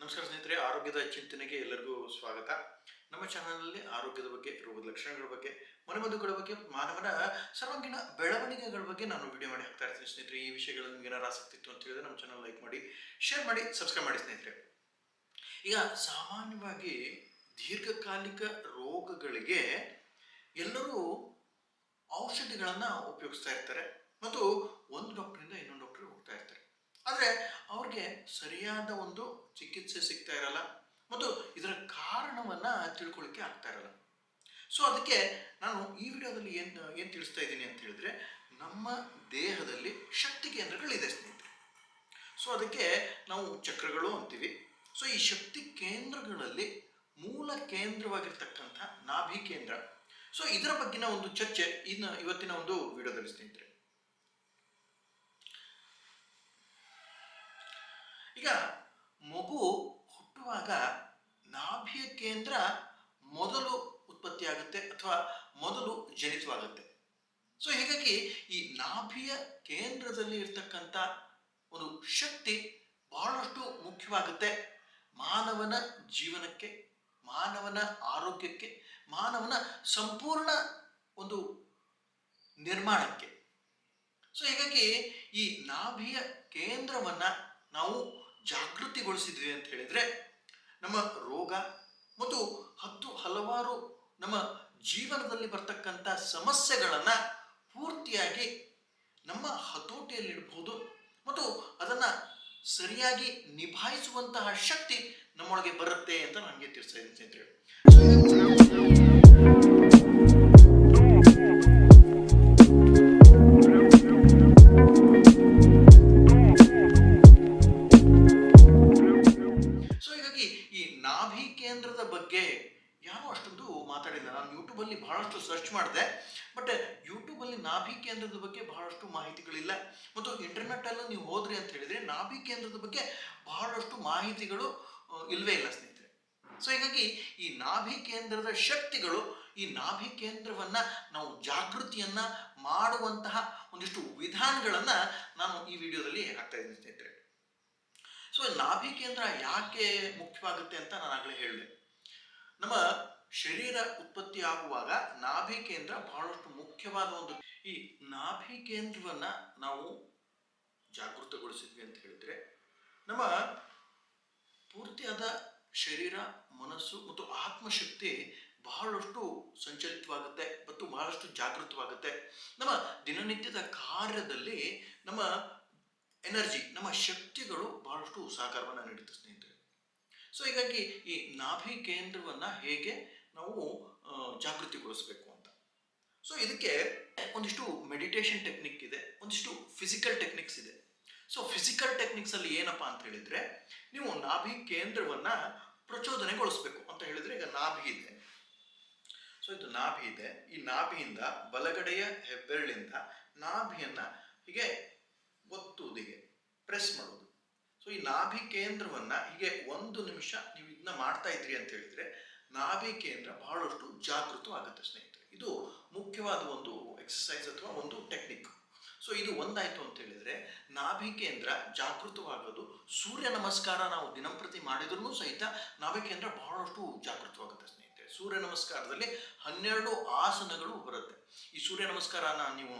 ನಮಸ್ಕಾರ ಸ್ನೇಹಿತರೆ, ಆರೋಗ್ಯದ ಚಿಂತನೆಗೆ ಎಲ್ಲರಿಗೂ ಸ್ವಾಗತ. ನಮ್ಮ ಚಾನಲ್ನಲ್ಲಿ ಆರೋಗ್ಯದ ಬಗ್ಗೆ, ರೋಗದ ಲಕ್ಷಣಗಳ ಬಗ್ಗೆ ಮನೆಮದ್ದುಗಳ ಬಗ್ಗೆ, ಮಾನವನ ಸರ್ವಾಂಗೀಣ ಬೆಳವಣಿಗೆಗಳ ಬಗ್ಗೆ ನಾನು ವಿಡಿಯೋ ಮಾಡಿ ಹಾಕ್ತಾ ಇರ್ತೀನಿ ಸ್ನೇಹಿತರೆ. ಈ ವಿಷಯಗಳು ನಿಮ್ಗೆ ಏನಾರು ಆಸಕ್ತಿ ಇತ್ತು ಅಂತ ಹೇಳಿದ್ರೆ ನಮ್ಮ ಚಾನಲ್ ಲೈಕ್ ಮಾಡಿ ಶೇರ್ ಮಾಡಿ ಸಬ್ಸ್ಕ್ರೈಬ್ ಮಾಡಿ ಸ್ನೇಹಿತರೆ. ಈಗ ಸಾಮಾನ್ಯವಾಗಿ ದೀರ್ಘಕಾಲಿಕ ರೋಗಗಳಿಗೆ ಎಲ್ಲರೂ ಔಷಧಿಗಳನ್ನು ಉಪಯೋಗಿಸ್ತಾ ಇರ್ತಾರೆ ಮತ್ತು ಒಂದು ಡಾಕ್ಟ್ರಿಂದ ಇನ್ನೊಂದು ಡಾಕ್ಟ್ರಿಗೆ ಹೋಗ್ತಾ ಇರ್ತಾರೆ. ಆದರೆ ಅವ್ರಿಗೆ ಸರಿಯಾದ ಒಂದು ಚಿಕಿತ್ಸೆ ಸಿಗ್ತಾ ಇರಲ್ಲ ಮತ್ತು ಇದರ ಕಾರಣವನ್ನು ತಿಳ್ಕೊಳ್ಳಿಕ್ಕೆ ಆಗ್ತಾ ಇರಲ್ಲ. ಸೊ ಅದಕ್ಕೆ ನಾನು ಈ ವಿಡಿಯೋದಲ್ಲಿ ಏನು ಏನು ತಿಳಿಸ್ತಾ ಇದ್ದೀನಿ ಅಂತ ಹೇಳಿದ್ರೆ, ನಮ್ಮ ದೇಹದಲ್ಲಿ ಶಕ್ತಿ ಕೇಂದ್ರಗಳಿದೆ ಸ್ನೇಹಿತರೆ. ಸೊ ಅದಕ್ಕೆ ನಾವು ಚಕ್ರಗಳು ಅಂತೀವಿ. ಸೊ ಈ ಶಕ್ತಿ ಕೇಂದ್ರಗಳಲ್ಲಿ ಮೂಲ ಕೇಂದ್ರವಾಗಿರ್ತಕ್ಕಂಥ ನಾಭಿ ಕೇಂದ್ರ ಸೊ ಇದರ ಬಗ್ಗಿನ ಒಂದು ಚರ್ಚೆ ಇನ್ನು ಇವತ್ತಿನ ಒಂದು ವಿಡಿಯೋದಲ್ಲಿ ಸ್ನೇಹಿತರೆ. ಈಗ ಮಗು ಹುಟ್ಟುವಾಗ ನಾಭಿಯ ಕೇಂದ್ರ ಮೊದಲು ಉತ್ಪತ್ತಿಯಾಗುತ್ತೆ ಅಥವಾ ಮೊದಲು ಜನಿತವಾಗುತ್ತೆ. ಸೊ ಹೀಗಾಗಿ ಈ ನಾಭಿಯ ಕೇಂದ್ರದಲ್ಲಿ ಇರ್ತಕ್ಕಂಥ ಒಂದು ಶಕ್ತಿ ಬಹಳಷ್ಟು ಮುಖ್ಯವಾಗುತ್ತೆ ಮಾನವನ ಜೀವನಕ್ಕೆ ಮಾನವನ ಆರೋಗ್ಯಕ್ಕೆ, ಮಾನವನ ಸಂಪೂರ್ಣ ಒಂದು ನಿರ್ಮಾಣಕ್ಕೆ. ಸೊ ಹೀಗಾಗಿ ಈ ನಾಭಿಯ ಕೇಂದ್ರವನ್ನ ನಾವು ಜಾಗೃತಿಗೊಳಿಸಿದ್ವಿ ಅಂತ ಹೇಳಿದ್ರೆ, ನಮ್ಮ ರೋಗ ಮತ್ತು ಹತ್ತು ಹಲವಾರು ನಮ್ಮ ಜೀವನದಲ್ಲಿ ಬರ್ತಕ್ಕಂಥ ಸಮಸ್ಯೆಗಳನ್ನು ಪೂರ್ತಿಯಾಗಿ ನಮ್ಮ ಹತೋಟಿಯಲ್ಲಿಡ್ಬೋದು ಮತ್ತು ಅದನ್ನು ಸರಿಯಾಗಿ ನಿಭಾಯಿಸುವಂತಹ ಶಕ್ತಿ ನಮ್ಮೊಳಗೆ ಬರುತ್ತೆ ಅಂತ ನನಗೆ ತಿಳಿಸ್ತಾ ಇದ್ದೀನಿ ಸ್ನೇಹಿತರೆ. ನಾಭಿ ಕೇಂದ್ರದ ಬಗ್ಗೆ ಯಾರು ಅಷ್ಟೊಂದು ಮಾತಾಡಿಲ್ಲ. ನಾನು ಯೂಟ್ಯೂಬಲ್ಲಿ ಬಹಳಷ್ಟು ಸರ್ಚ್ ಮಾಡಿದೆ. ಬಟ್ ಯೂಟ್ಯೂಬಲ್ಲಿ ನಾಭಿ ಕೇಂದ್ರದ ಬಗ್ಗೆ ಬಹಳಷ್ಟು ಮಾಹಿತಿಗಳಿಲ್ಲ. ಮತ್ತು ಇಂಟರ್ನೆಟ್ಟಲ್ಲೂ ನೀವು ಹೋದ್ರಿ ಅಂತ ಹೇಳಿದ್ರೆ ನಾಭಿ ಕೇಂದ್ರದ ಬಗ್ಗೆ ಬಹಳಷ್ಟು ಮಾಹಿತಿಗಳು ಇಲ್ಲವೇ ಇಲ್ಲ ಸ್ನೇಹಿತರೆ. ಸೊ ಹೀಗಾಗಿ ಈ ನಾಭಿ ಕೇಂದ್ರದ ಶಕ್ತಿಗಳು, ಈ ನಾಭಿ ಕೇಂದ್ರವನ್ನ ನಾವು ಜಾಗೃತಿಯನ್ನ ಮಾಡುವಂತಹ ಒಂದಿಷ್ಟು ವಿಧಾನಗಳನ್ನ ನಾನು ಈ ವಿಡಿಯೋದಲ್ಲಿ ಹಾಕ್ತಾ ಇದ್ದೀನಿ ಸ್ನೇಹಿತರೆ. ಸೊ ನಾಭಿ ಕೇಂದ್ರ ಯಾಕೆ ಮುಖ್ಯವಾಗುತ್ತೆ ಅಂತ ನಾನು ಆಗಲೇ ಹೇಳಿದೆ. ನಮ್ಮ ಶರೀರ ಉತ್ಪತ್ತಿ ಆಗುವಾಗ ನಾಭಿ ಕೇಂದ್ರ ಬಹಳಷ್ಟು ಮುಖ್ಯವಾದ ಒಂದು ಈ ನಾಭಿ ಕೇಂದ್ರವನ್ನ ನಾವು ಜಾಗೃತಗೊಳಿಸಿದ್ವಿ ಅಂತ ಹೇಳಿದ್ರೆ, ನಮ್ಮ ಪೂರ್ತಿಯಾದ ಶರೀರ, ಮನಸ್ಸು ಮತ್ತು ಆತ್ಮಶಕ್ತಿ ಬಹಳಷ್ಟು ಸಂಚಲಿತವಾಗುತ್ತೆ ಮತ್ತು ಬಹಳಷ್ಟು ಜಾಗೃತವಾಗುತ್ತೆ. ನಮ್ಮ ದಿನನಿತ್ಯದ ಕಾರ್ಯದಲ್ಲಿ ನಮ್ಮ ಎನರ್ಜಿ, ನಮ್ಮ ಶಕ್ತಿಗಳು ಬಹಳಷ್ಟು ಸಹಕಾರವನ್ನು ನೀಡುತ್ತೆ ಸ್ನೇಹಿತರೆ. ಸೊ ಹೀಗಾಗಿ ಈ ನಾಭಿ ಕೇಂದ್ರವನ್ನ ಹೇಗೆ ನಾವು ಜಾಗೃತಿಗೊಳಿಸ್ಬೇಕು ಅಂತ. ಸೊ ಇದಕ್ಕೆ ಒಂದಿಷ್ಟು ಮೆಡಿಟೇಷನ್ ಟೆಕ್ನಿಕ್ ಇದೆ, ಒಂದಿಷ್ಟು ಫಿಸಿಕಲ್ ಟೆಕ್ನಿಕ್ಸ್ ಇದೆ. ಸೊ ಫಿಸಿಕಲ್ ಟೆಕ್ನಿಕ್ಸ್ ಅಲ್ಲಿ ಏನಪ್ಪಾ ಅಂತ ಹೇಳಿದ್ರೆ, ನೀವು ನಾಭಿ ಕೇಂದ್ರವನ್ನ ಪ್ರಚೋದನೆಗೊಳಿಸ್ಬೇಕು ಅಂತ ಹೇಳಿದ್ರೆ ಈಗ ನಾಭಿ ಇದೆ. ಸೊ ಇದು ನಾಭಿ ಇದೆ. ಈ ನಾಭಿಯಿಂದ ಬಲಗಡೆಯ ಹೆಬ್ಬೆರಳಿಂದ ನಾಭಿಯನ್ನ ಹೀಗೆ ಒತ್ತುವುದಿಗೆ ಪ್ರೆಸ್ ಮಾಡೋದು. ಸೊ ಈ ನಾಭಿ ಕೇಂದ್ರವನ್ನ ಹೀಗೆ ಒಂದು ನಿಮಿಷ ನೀವು ಇದನ್ನ ಮಾಡ್ತಾ ಇದ್ರಿ ಅಂತ ಹೇಳಿದ್ರೆ ನಾಭಿ ಕೇಂದ್ರ ಬಹಳಷ್ಟು ಜಾಗೃತವಾಗುತ್ತೆ ಸ್ನೇಹಿತರೆ. ಇದು ಮುಖ್ಯವಾದ ಒಂದು ಎಕ್ಸಸೈಸ್ ಅಥವಾ ಒಂದು ಟೆಕ್ನಿಕ್ ಸೊ ಇದು ಒಂದಾಯಿತು ಅಂತ ಹೇಳಿದ್ರೆ ನಾಭಿ ಕೇಂದ್ರ ಜಾಗೃತವಾಗೋದು, ಸೂರ್ಯ ನಮಸ್ಕಾರ ನಾವು ದಿನಂಪ್ರತಿ ಮಾಡಿದ್ರೂ ಸಹಿತ ನಾಭಿ ಕೇಂದ್ರ ಬಹಳಷ್ಟು ಜಾಗೃತವಾಗುತ್ತೆ ಸ್ನೇಹಿತರೆ. ಸೂರ್ಯ ನಮಸ್ಕಾರದಲ್ಲಿ ಹನ್ನೆರಡು ಆಸನಗಳು ಬರುತ್ತೆ. ಈ ಸೂರ್ಯ ನಮಸ್ಕಾರನ ನೀವು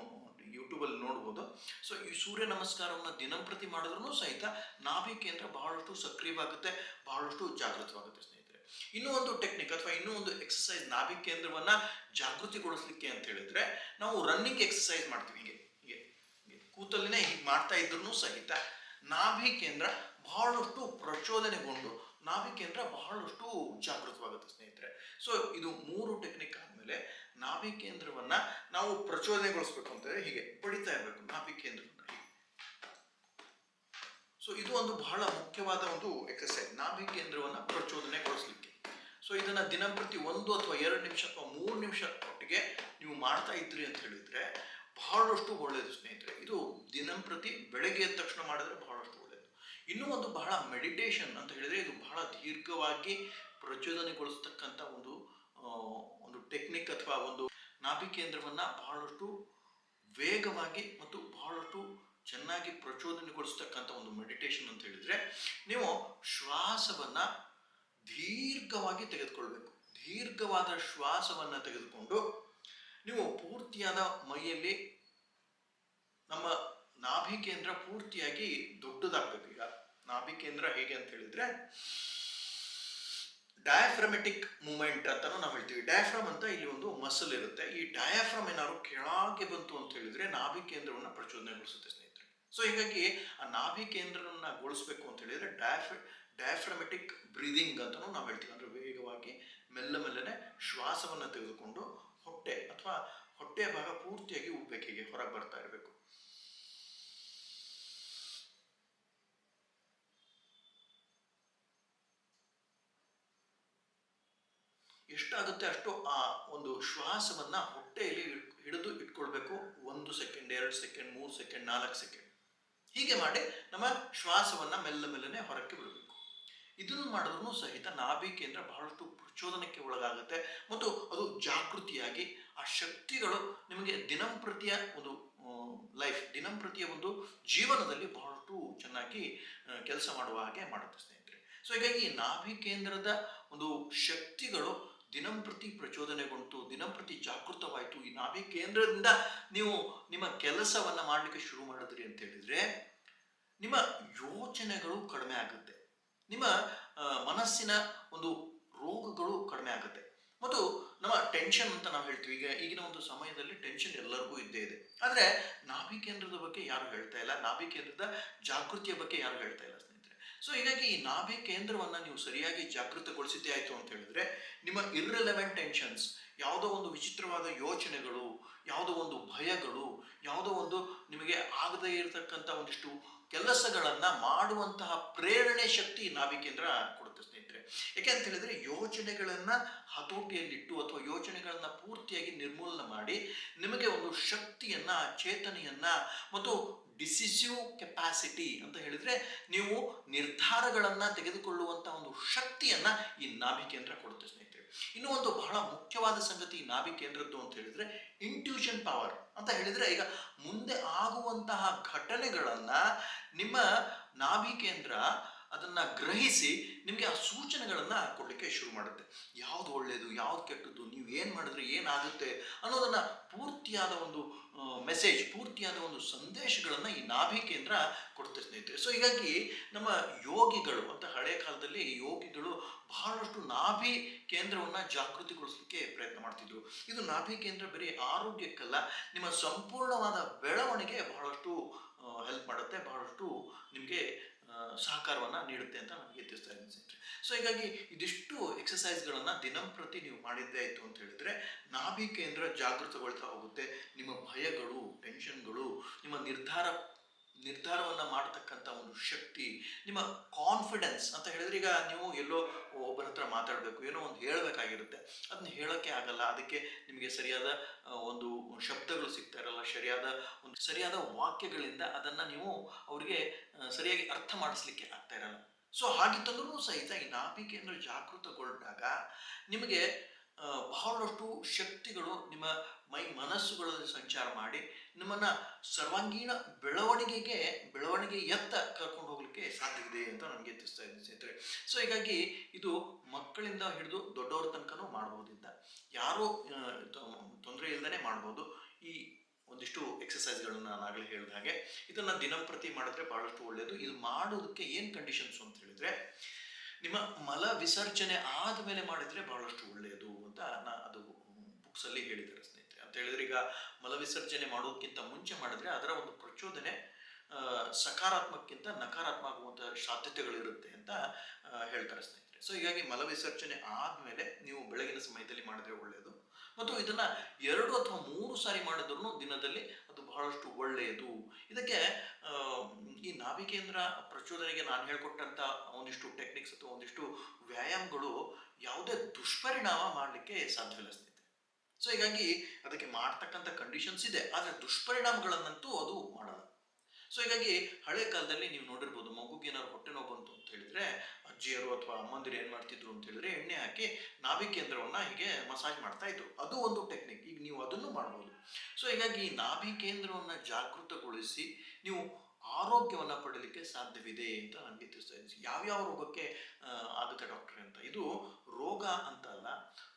ಯೂಟ್ಯೂಬಲ್ಲಿ ನೋಡ್ಬೋದು. ಸೊ ಈ ಸೂರ್ಯ ನಮಸ್ಕಾರವನ್ನು ದಿನಂಪ್ರತಿ ಮಾಡಿದ್ರೂ ಸಹಿತ ನಾಭಿ ಕೇಂದ್ರ ಬಹಳಷ್ಟು ಸಕ್ರಿಯವಾಗುತ್ತೆ, ಬಹಳಷ್ಟು ಜಾಗೃತವಾಗುತ್ತೆ ಸ್ನೇಹಿತರೆ. ಇನ್ನೂ ಒಂದು ಟೆಕ್ನಿಕ್ ಅಥವಾ ಇನ್ನೂ ಒಂದು ಎಕ್ಸಸೈಸ್ ನಾಭಿ ಕೇಂದ್ರವನ್ನ ಜಾಗೃತಿಗೊಳಿಸ್ಲಿಕ್ಕೆ ಅಂತ ಹೇಳಿದ್ರೆ, ನಾವು ರನ್ನಿಂಗ್ ಎಕ್ಸಸೈಸ್ ಮಾಡ್ತೀವಿ. ಹೀಗೆ ಹೀಗೆ ಕೂತಲ್ಲಿನೇ ಹೀಗೆ ಮಾಡ್ತಾ ಇದ್ರೂ ಸಹಿತ ನಾಭಿ ಕೇಂದ್ರ ಬಹಳಷ್ಟು ಪ್ರಚೋದನೆಗೊಂಡು ನಾಭಿ ಕೇಂದ್ರ ಬಹಳಷ್ಟು ಜಾಗೃತವಾಗುತ್ತೆ ಸ್ನೇಹಿತರೆ. ಸೊ ಇದು ಮೂರು ಟೆಕ್ನಿಕ್ ಆದಮೇಲೆ ನಾಭಿ ಕೇಂದ್ರವನ್ನ ನಾವು ಪ್ರಚೋದನೆಗೊಳಿಸ್ಬೇಕು ಅಂತ ಹೀಗೆ ಪಡಿತಾ ಇರಬೇಕು ನಾಭಿ ಹೀಗೆ ಸೊ ಇದು ಒಂದು ಬಹಳ ಮುಖ್ಯವಾದ ಒಂದು ಎಕ್ಸಸೈಸ್ ನಾಭಿ ಕೇಂದ್ರವನ್ನ ಪ್ರಚೋದನೆಗೊಳಿಸ್ಲಿಕ್ಕೆ ಸೊ ಇದನ್ನ ದಿನಂಪ್ರತಿ ಒಂದು ಅಥವಾ ಎರಡು ನಿಮಿಷ ಅಥವಾ ಮೂರು ನಿಮಿಷ ಒಟ್ಟಿಗೆ ನೀವು ಮಾಡ್ತಾ ಇದ್ರಿ ಅಂತ ಹೇಳಿದ್ರೆ ಬಹಳಷ್ಟು ಒಳ್ಳೆಯದು ಸ್ನೇಹಿತರೆ. ಇದು ದಿನಂಪ್ರತಿ ಬೆಳಗ್ಗೆ ಎದ್ದ ತಕ್ಷಣ ಮಾಡಿದ್ರೆ ಬಹಳಷ್ಟು ಒಳ್ಳೆಯದು ಇನ್ನೂ ಒಂದು ಬಹಳ ಮೆಡಿಟೇಷನ್ ಅಂತ ಹೇಳಿದ್ರೆ ಇದು ಬಹಳ ದೀರ್ಘವಾಗಿ ಪ್ರಚೋದನೆಗೊಳಿಸ್ತಕ್ಕಂಥ ಒಂದು ಒಂದು ಟೆಕ್ನಿಕ್ ಅಥವಾ ಒಂದು ನಾಭಿ ಕೇಂದ್ರವನ್ನು ಬಹಳಷ್ಟು ವೇಗವಾಗಿ ಮತ್ತು ಬಹಳಷ್ಟು ಚೆನ್ನಾಗಿ ಪ್ರಚೋದನೆಗೊಳಿಸ್ತಕ್ಕಂಥ ಒಂದು ಮೆಡಿಟೇಷನ್ ಅಂತ ಹೇಳಿದ್ರೆ, ನೀವು ಶ್ವಾಸವನ್ನು ದೀರ್ಘವಾಗಿ ತೆಗೆದುಕೊಳ್ಬೇಕು. ದೀರ್ಘವಾದ ಶ್ವಾಸವನ್ನು ತೆಗೆದುಕೊಂಡು ನೀವು ಪೂರ್ತಿಯಾದ ಮೈಯಲ್ಲಿ ನಮ್ಮ ನಾಭಿ ಕೇಂದ್ರ ಪೂರ್ತಿಯಾಗಿ ದೊಡ್ಡದಾಗಬೇಕು. ಈಗ ನಾಭಿ ಕೇಂದ್ರ ಹೇಗೆ ಅಂತ ಹೇಳಿದ್ರೆ ಡಯಾಫ್ರಮೆಟಿಕ್ ಮೂಮೆಂಟ್ ಅಂತಾನು ನಾವು ಹೇಳ್ತೀವಿ. ಡಯಾಫ್ರಮ್ ಅಂತ ಇಲ್ಲಿ ಒಂದು ಮಸಲ್ ಇರುತ್ತೆ. ಈ ಡಯಾಫ್ರಮ್ ಏನಾದ್ರು ಕೆಳಗೆ ಬಂತು ಅಂತ ಹೇಳಿದ್ರೆ ನಾಭಿ ಕೇಂದ್ರವನ್ನು ಪ್ರಚೋದನೆಗೊಳಿಸುತ್ತೆ ಸ್ನೇಹಿತರೆ. ಸೊ ಹೀಗಾಗಿ ಆ ನಾಭಿ ಕೇಂದ್ರವನ್ನ ಗೊಳಿಸ್ಬೇಕು ಅಂತ ಹೇಳಿದ್ರೆ ಡಯಾಫ್ ಡಯಾಫ್ರಮೆಟಿಕ್ ಬ್ರೀದಿಂಗ್ ಅಂತಲೂ ನಾವು ಹೇಳ್ತೀವಿ. ಅಂದ್ರೆ ವೇಗವಾಗಿ ಮೆಲ್ಲ ಮೆಲ್ಲನೆ ಶ್ವಾಸವನ್ನು ತೆಗೆದುಕೊಂಡು ಹೊಟ್ಟೆ ಅಥವಾ ಹೊಟ್ಟೆಯ ಭಾಗ ಪೂರ್ತಿಯಾಗಿ ಉಬ್ಬೇಕು, ಹೀಗೆ ಹೊರಗೆ ಬರ್ತಾ ಇರಬೇಕು. ಎಷ್ಟಾಗುತ್ತೆ ಅಷ್ಟು ಆ ಒಂದು ಶ್ವಾಸವನ್ನು ಹೊಟ್ಟೆಯಲ್ಲಿ ಹಿಡಿದು ಇಟ್ಕೊಳ್ಬೇಕು. ಒಂದು ಸೆಕೆಂಡ್, ಎರಡು ಸೆಕೆಂಡ್, ಮೂರು ಸೆಕೆಂಡ್, ನಾಲ್ಕು ಸೆಕೆಂಡ್. ಹೀಗೆ ಮಾಡಿ ನಮ್ಮ ಶ್ವಾಸವನ್ನು ಮೆಲ್ಲ ಮೆಲ್ಲನೆ ಹೊರಕ್ಕೆ ಬಿಡಬೇಕು. ಇದನ್ನು ಮಾಡಿದ್ರು ಸಹಿತ ನಾಭಿ ಕೇಂದ್ರ ಬಹಳಷ್ಟು ಪ್ರಚೋದನಕ್ಕೆ ಒಳಗಾಗುತ್ತೆ ಮತ್ತು ಅದು ಜಾಗೃತಿಯಾಗಿ ಆ ಶಕ್ತಿಗಳು ನಿಮಗೆ ದಿನಂಪ್ರತಿಯ ಒಂದು ಲೈಫ್ ದಿನಂಪ್ರತಿಯ ಒಂದು ಜೀವನದಲ್ಲಿ ಬಹಳಷ್ಟು ಚೆನ್ನಾಗಿ ಕೆಲಸ ಮಾಡುವ ಹಾಗೆ ಮಾಡುತ್ತೆ ಸ್ನೇಹಿತರೆ. ಸೊ ಹೀಗಾಗಿ ನಾಭಿ ಕೇಂದ್ರದ ಒಂದು ಶಕ್ತಿಗಳು ದಿನಂಪ್ರತಿ ಪ್ರಚೋದನೆಗೊಂಡು ದಿನಂಪ್ರತಿ ಜಾಗೃತವಾಯಿತು. ಈ ನಾಭಿ ಕೇಂದ್ರದಿಂದ ನೀವು ನಿಮ್ಮ ಕೆಲಸವನ್ನ ಮಾಡಲಿಕ್ಕೆ ಶುರು ಮಾಡಿದ್ರಿ ಅಂತ ಹೇಳಿದ್ರೆ, ನಿಮ್ಮ ಯೋಚನೆಗಳು ಕಡಿಮೆ ಆಗುತ್ತೆ. ನಿಮ್ಮ ಮನಸ್ಸಿನ ಒಂದು ರೋಗಗಳು ಕಡಿಮೆ ಆಗುತ್ತೆ. ಮತ್ತು ನಮ್ಮ ಟೆನ್ಷನ್ ಅಂತ ನಾವು ಹೇಳ್ತೀವಿ, ಈಗ ಈಗಿನ ಒಂದು ಸಮಯದಲ್ಲಿ ಟೆನ್ಷನ್ ಎಲ್ಲರಿಗೂ ಇದ್ದೇ ಇದೆ. ಆದರೆ ನಾಭಿ ಕೇಂದ್ರದ ಬಗ್ಗೆ ಯಾರು ಹೇಳ್ತಾ ಇಲ್ಲ? ನಾಭಿ ಕೇಂದ್ರದ ಜಾಗೃತಿಯ ಬಗ್ಗೆ ಯಾರು ಹೇಳ್ತಾ ಇಲ್ಲ? ಸೊ ಹೀಗಾಗಿ ಈ ನಾಭಿ ಕೇಂದ್ರವನ್ನು ನೀವು ಸರಿಯಾಗಿ ಜಾಗೃತಗೊಳಿಸಿದ್ದೇ ಆಯಿತು ಅಂತ ಹೇಳಿದ್ರೆ, ನಿಮ್ಮ ಇರ್ರೆಲೆವೆಂಟ್ ಟೆನ್ಷನ್ಸ್ ಯಾವುದೋ ಒಂದು ವಿಚಿತ್ರವಾದ ಯೋಚನೆಗಳು, ಯಾವುದೋ ಒಂದು ಭಯಗಳು, ಯಾವುದೋ ಒಂದು ನಿಮಗೆ ಆಗದೇ ಇರತಕ್ಕಂಥ ಒಂದಿಷ್ಟು ಕೆಲಸಗಳನ್ನು ಮಾಡುವಂತಹ ಪ್ರೇರಣೆ ಶಕ್ತಿ ನಾಭಿ ಕೇಂದ್ರ ಕೊಡುತ್ತೆ ಸ್ನೇಹಿತರೆ. ಯಾಕೆ ಅಂತ ಹೇಳಿದ್ರೆ, ಯೋಚನೆಗಳನ್ನು ಹತೋಟಿಯಲ್ಲಿಟ್ಟು ಅಥವಾ ಯೋಚನೆಗಳನ್ನು ಪೂರ್ತಿಯಾಗಿ ನಿರ್ಮೂಲನೆ ಮಾಡಿ ನಿಮಗೆ ಒಂದು ಶಕ್ತಿಯನ್ನು, ಚೇತನೆಯನ್ನು ಮತ್ತು ಡಿಸಿಸಿವ್ ಕೆಪಾಸಿಟಿ ಅಂತ ಹೇಳಿದ್ರೆ ನೀವು ನಿರ್ಧಾರಗಳನ್ನು ತೆಗೆದುಕೊಳ್ಳುವಂತ ಒಂದು ಶಕ್ತಿಯನ್ನ ಈ ನಾಭಿ ಕೇಂದ್ರ ಕೊಡುತ್ತೆ ಸ್ನೇಹಿತರೆ. ಇನ್ನು ಒಂದು ಬಹಳ ಮುಖ್ಯವಾದ ಸಂಗತಿ ಈ ನಾಭಿ ಕೇಂದ್ರದ್ದು ಅಂತ ಹೇಳಿದ್ರೆ ಇಂಟ್ಯೂಷನ್ ಪವರ್ ಅಂತ ಹೇಳಿದ್ರೆ ಈಗ ಮುಂದೆ ಆಗುವಂತಹ ಘಟನೆಗಳನ್ನ ನಿಮ್ಮ ನಾಭಿ ಕೇಂದ್ರ ಅದನ್ನ ಗ್ರಹಿಸಿ ನಿಮಗೆ ಆ ಸೂಚನೆಗಳನ್ನು ಕೊಡಲಿಕ್ಕೆ ಶುರು ಮಾಡುತ್ತೆ. ಯಾವುದು ಒಳ್ಳೆಯದು ಯಾವ್ದು ಕೆಟ್ಟದ್ದು, ನೀವು ಏನು ಮಾಡಿದ್ರೆ, ಏನಾಗುತ್ತೆ ಅನ್ನೋದನ್ನ ಪೂರ್ತಿಯಾದ ಒಂದು ಮೆಸೇಜ್ ಪೂರ್ತಿಯಾದ ಒಂದು ಸಂದೇಶಗಳನ್ನು ಈ ನಾಭಿ ಕೇಂದ್ರ ಕೊಡ್ತಾ ಸ್ನೇಹಿತರೆ ಸೊ ಹೀಗಾಗಿ ನಮ್ಮ ಯೋಗಿಗಳು ಅಂತ ಹಳೆ ಕಾಲದಲ್ಲಿ ಯೋಗಿಗಳು ಬಹಳಷ್ಟು ನಾಭಿ ಕೇಂದ್ರವನ್ನ ಜಾಗೃತಿಗೊಳಿಸಲಿಕ್ಕೆ ಪ್ರಯತ್ನ ಮಾಡ್ತಿದ್ರು. ಇದು ನಾಭಿ ಕೇಂದ್ರ ಬರೀ ಆರೋಗ್ಯಕ್ಕಲ್ಲ, ನಿಮ್ಮ ಸಂಪೂರ್ಣವಾದ ಬೆಳವಣಿಗೆ ಬಹಳಷ್ಟು ಹೆಲ್ಪ್ ಮಾಡುತ್ತೆ, ಬಹಳಷ್ಟು ನಿಮಗೆ ಸಹಕಾರವನ್ನ ನೀಡುತ್ತೆ ಅಂತ ನನಗೆ ತಿಳಿಸ್ತಾ ಇದ್ದೀನಿ ಸ್ನೇಹಿತರೆ. ಸೊ ಹೀಗಾಗಿ ಇದಿಷ್ಟು ಎಕ್ಸಸೈಸ್ಗಳನ್ನು ದಿನಂಪ್ರತಿ ನೀವು ಮಾಡಿದ್ದೇ ಆಯಿತು ಅಂತ ಹೇಳಿದ್ರೆ, ನಾಭಿ ಕೇಂದ್ರ ಜಾಗೃತಗೊಳ್ತಾ ಹೋಗುತ್ತೆ. ನಿಮ್ಮ ಭಯಗಳು ಟೆನ್ಷನ್ಗಳು ನಿಮ್ಮ ನಿರ್ಧಾರ ನಿರ್ಧಾರವನ್ನ ಮಾಡತಕ್ಕಂಥ ಒಂದು ಶಕ್ತಿ, ನಿಮ್ಮ ಕಾನ್ಫಿಡೆನ್ಸ್ ಅಂತ ಹೇಳಿದ್ರೆ ಈಗ ನೀವು ಎಲ್ಲೋ ಒಬ್ಬರ ಹತ್ರ ಮಾತಾಡಬೇಕು, ಏನೋ ಒಂದು ಹೇಳಬೇಕಾಗಿರುತ್ತೆ. ಅದನ್ನ ಹೇಳೋಕ್ಕೆ ಆಗಲ್ಲ. ಅದಕ್ಕೆ ನಿಮಗೆ ಸರಿಯಾದ ಒಂದು ಶಬ್ದಗಳು ಸಿಗ್ತಾ ಇರಲ್ಲ, ಸರಿಯಾದ ಒಂದು, ಸರಿಯಾದ ವಾಕ್ಯಗಳಿಂದ ಅದನ್ನು ನೀವು ಅವರಿಗೆ ಸರಿಯಾಗಿ ಅರ್ಥ ಮಾಡಿಸ್ಲಿಕ್ಕೆ ಆಗ್ತಾ ಇರಲ್ಲ. ಸೊ ಹಾಗಿತ್ತಂದ್ರೂ ಸಹಿತ ಈ ನಾಭಿ ಕೇಂದ್ರ ಜಾಗೃತಗೊಂಡಾಗ ನಿಮಗೆ ಬಹಳಷ್ಟು ಶಕ್ತಿಗಳು ನಿಮ್ಮ ಮೈ ಮನಸ್ಸುಗಳಲ್ಲಿ ಸಂಚಾರ ಮಾಡಿ ನಿಮ್ಮನ್ನ ಸರ್ವಾಂಗೀಣ ಬೆಳವಣಿಗೆಗೆ, ಬೆಳವಣಿಗೆ ಎತ್ತ ಕರ್ಕೊಂಡು ಹೋಗ್ಲಿಕ್ಕೆ ಸಾಧ್ಯ ಇದೆ ಅಂತ ನನಗೆ ತಿಳಿಸ್ತಾ ಇದ್ದೀನಿ ಸ್ನೇಹಿತರೆ. ಸೊ ಹೀಗಾಗಿ ಇದು ಮಕ್ಕಳಿಂದ ಹಿಡಿದು ದೊಡ್ಡವರ ತನಕನೂ ಮಾಡಬಹುದಿದ್ದ ಯಾರು ತೊಂದರೆ ಇಲ್ಲದೇ ಮಾಡ್ಬೋದು. ಈ ಒಂದಿಷ್ಟು ಎಕ್ಸಸೈಸ್ಗಳನ್ನ ನಾನು ಆಗಲೇ ಹೇಳಿದ ಹಾಗೆ ಇದನ್ನು ದಿನಂಪ್ರತಿ ಮಾಡಿದ್ರೆ ಬಹಳಷ್ಟು ಒಳ್ಳೆಯದು ಇದು ಮಾಡೋದಕ್ಕೆ ಏನು ಕಂಡೀಷನ್ಸ್ ಅಂತ ಹೇಳಿದ್ರೆ, ನಿಮ್ಮ ಮಲ ವಿಸರ್ಜನೆ ಆದಮೇಲೆ ಮಾಡಿದ್ರೆ ಬಹಳಷ್ಟು ಒಳ್ಳೆಯದು ಅಂತ ನಾ ಅದು ಬುಕ್ಸಲ್ಲಿ ಹೇಳಿದ್ದಾರೆ. ಅಂತ ಹೇಳಿದ್ರೆ ಈಗ ಮಲ ವಿಸರ್ಜನೆ ಮಾಡೋದಕ್ಕಿಂತ ಮುಂಚೆ ಮಾಡಿದ್ರೆ ಅದರ ಒಂದು ಪ್ರಚೋದನೆ ಸಕಾರಾತ್ಮಕ್ಕಿಂತ ನಕಾರಾತ್ಮಕ ಸಾಧ್ಯತೆಗಳು ಸಾಧ್ಯತೆಗಳಿರುತ್ತೆ ಅಂತ ಹೇಳ್ತಾರೆ ಸ್ನೇಹಿತರೆ. ಸೊ ಹೀಗಾಗಿ ಮಲವಿಸರ್ಜನೆ ಆದ್ಮೇಲೆ ನೀವು ಬೆಳಗಿನ ಸಮಯದಲ್ಲಿ ಮಾಡಿದ್ರೆ ಒಳ್ಳೆಯದು ಮತ್ತು ಇದನ್ನ ಎರಡು ಅಥವಾ ಮೂರು ಸಾರಿ ಮಾಡಿದ್ರು ದಿನದಲ್ಲಿ ಅದು ಬಹಳಷ್ಟು ಒಳ್ಳೆಯದು. ಇದಕ್ಕೆ ಈ ನಾಭಿಕೇಂದ್ರ ಪ್ರಚೋದನೆಗೆ ನಾನು ಹೇಳ್ಕೊಟ್ಟಂತ ಒಂದಿಷ್ಟು ಟೆಕ್ನಿಕ್ಸ್ ಅಥವಾ ಒಂದಿಷ್ಟು ವ್ಯಾಯಾಮಗಳು ಯಾವುದೇ ದುಷ್ಪರಿಣಾಮ ಮಾಡಲಿಕ್ಕೆ ಸಾಧ್ಯವಿಲ್ಲ ಸೊ ಹೀಗಾಗಿ ಅದಕ್ಕೆ ಮಾಡ್ತಕ್ಕಂಥ ಕಂಡೀಷನ್ಸ್ ಇದೆ, ಆದರೆ ದುಷ್ಪರಿಣಾಮಗಳನ್ನಂತೂ ಅದು ಮಾಡಲ್ಲ. ಸೊ ಹೀಗಾಗಿ ಹಳೆ ಕಾಲದಲ್ಲಿ ನೀವು ನೋಡಿರ್ಬೋದು, ಮಗುಗೆ ಏನಾದ್ರು ಹೊಟ್ಟೆ ನೋವು ಬಂತು ಅಂತ ಹೇಳಿದ್ರೆ, ಅಜ್ಜಿಯರು ಅಥವಾ ಅಮ್ಮಂದಿರು ಏನು ಮಾಡ್ತಿದ್ರು ಅಂತ ಹೇಳಿದ್ರೆ ಎಣ್ಣೆ ಹಾಕಿ ನಾಭಿ ಕೇಂದ್ರವನ್ನು ಹೀಗೆ ಮಸಾಜ್ ಮಾಡ್ತಾ ಇದ್ರು. ಅದು ಒಂದು ಟೆಕ್ನಿಕ್ ಈಗ ನೀವು ಅದನ್ನು ಮಾಡ್ಬೋದು. ಸೊ ಹೀಗಾಗಿ ನಾಭಿ ಕೇಂದ್ರವನ್ನು ಜಾಗೃತಗೊಳಿಸಿ ನೀವು ಆರೋಗ್ಯವನ್ನು ಪಡೀಲಿಕ್ಕೆ ಸಾಧ್ಯವಿದೆ ಅಂತ ನನಗೆ ತಿಳಿಸ್ತಾ ಇದ್ದೀನಿ. ಯಾವ್ಯಾವ ರೋಗಕ್ಕೆ ಆಗುತ್ತೆ ಡಾಕ್ಟ್ರೆ ಅಂತ. ಇದು ರೋಗ ಅಂತ ಅಲ್ಲ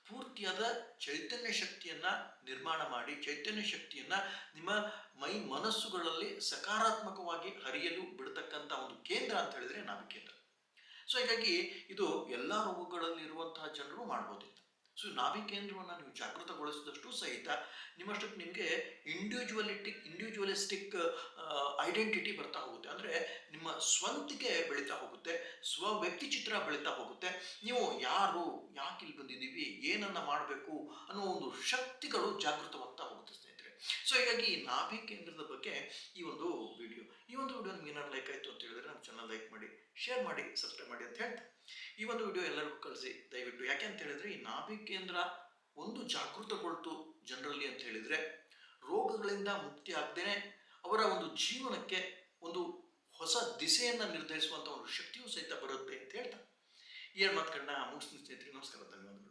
ಪೂರ್ತಿಯಾದ ಚೈತನ್ಯ ಶಕ್ತಿಯನ್ನ ನಿರ್ಮಾಣ ಮಾಡಿ, ಚೈತನ್ಯ ಶಕ್ತಿಯನ್ನ ನಿಮ್ಮ ಮೈ ಮನಸ್ಸುಗಳಲ್ಲಿ ಸಕಾರಾತ್ಮಕವಾಗಿ ಹರಿಯಲು ಬಿಡ್ತಕ್ಕಂಥ ಒಂದು ಕೇಂದ್ರ ಅಂತ ಹೇಳಿದ್ರೆ ನಾಭಿಕೇಂದ್ರ. ಸೊ ಹೀಗಾಗಿ ಇದು ಎಲ್ಲ ರೋಗಗಳಲ್ಲಿ ಇರುವಂತಹ ಜನರು ಮಾಡ್ಬೋದಿತ್ತು. ಸೊ ನಾಭಿ ಕೇಂದ್ರವನ್ನು ನೀವು ಜಾಗೃತಗೊಳಿಸಿದಷ್ಟು ಸಹಿತ ನಿಮ್ಮಷ್ಟಕ್ಕೆ ನಿಮಗೆ ಇಂಡಿವಿಜುವಲಿಟಿ ಇಂಡಿವಿಜುವಲಿಸ್ಟಿಕ್ ಐಡೆಂಟಿಟಿ ಬರ್ತಾ ಹೋಗುತ್ತೆ. ಅಂದರೆ ನಿಮ್ಮ ಸ್ವಂತಿಕೆ ಬೆಳೀತಾ ಹೋಗುತ್ತೆ, ಸ್ವ ವ್ಯಕ್ತಿ ಚಿತ್ರ ಬೆಳೀತಾ ಹೋಗುತ್ತೆ. ನೀವು ಯಾರು, ಯಾಕೆ ಇಲ್ಲಿ ಬಂದಿದ್ದೀವಿ, ಏನನ್ನು ಮಾಡಬೇಕು ಅನ್ನೋ ಒಂದು ಶಕ್ತಿಗಳು ಜಾಗೃತವಾಗ್ತಾ ಹೋಗುತ್ತೆ ಸ್ನೇಹಿತರೆ. ಸೊ ಹೀಗಾಗಿ ಈ ನಾಭಿ ಕೇಂದ್ರದ ಬಗ್ಗೆ ಈ ಒಂದು ವಿಡಿಯೋ ಈ ಒಂದು ವಿಡಿಯೋ ನಿಮ್ಗೆ ಏನಾದ್ರು ಲೈಕ್ ಆಯಿತು ಅಂತ ಹೇಳಿದ್ರೆ ನಮ್ಮ ಚಾನಲ್ ಲೈಕ್ ಮಾಡಿ ಶೇರ್ ಮಾಡಿ ಸಬ್ಸ್ಕ್ರೈಬ್ ಮಾಡಿ ಅಂತ ಹೇಳ್ತಾ ಈ ಒಂದು ವಿಡಿಯೋ ಎಲ್ಲರಿಗೂ ಕಳಿಸಿ, ದಯವಿಟ್ಟು. ಯಾಕೆ ಅಂತ ಹೇಳಿದ್ರೆ, ಈ ನಾಭಿ ಕೇಂದ್ರ ಒಂದು ಜಾಗೃತಗೊಳ್ತು ಜನರಲ್ಲಿ ಅಂತ ಹೇಳಿದ್ರೆ, ರೋಗಗಳಿಂದ ಮುಕ್ತಿ ಆಗದೇನೆ ಅವರ ಒಂದು ಜೀವನಕ್ಕೆ ಒಂದು ಹೊಸ ದಿಸೆಯನ್ನು ನಿರ್ಧರಿಸುವಂಥ ಒಂದು ಶಕ್ತಿಯೂ ಸಹಿತ ಬರುತ್ತೆ ಅಂತ ಹೇಳ್ತಾ ಎರಡು ಮಾತುಗಳನ್ನ ಮುಗಿಸ್ತೀನಿ ಸ್ನೇಹಿತರೆ. ನಮಸ್ಕಾರ, ಧನ್ಯವಾದಗಳು.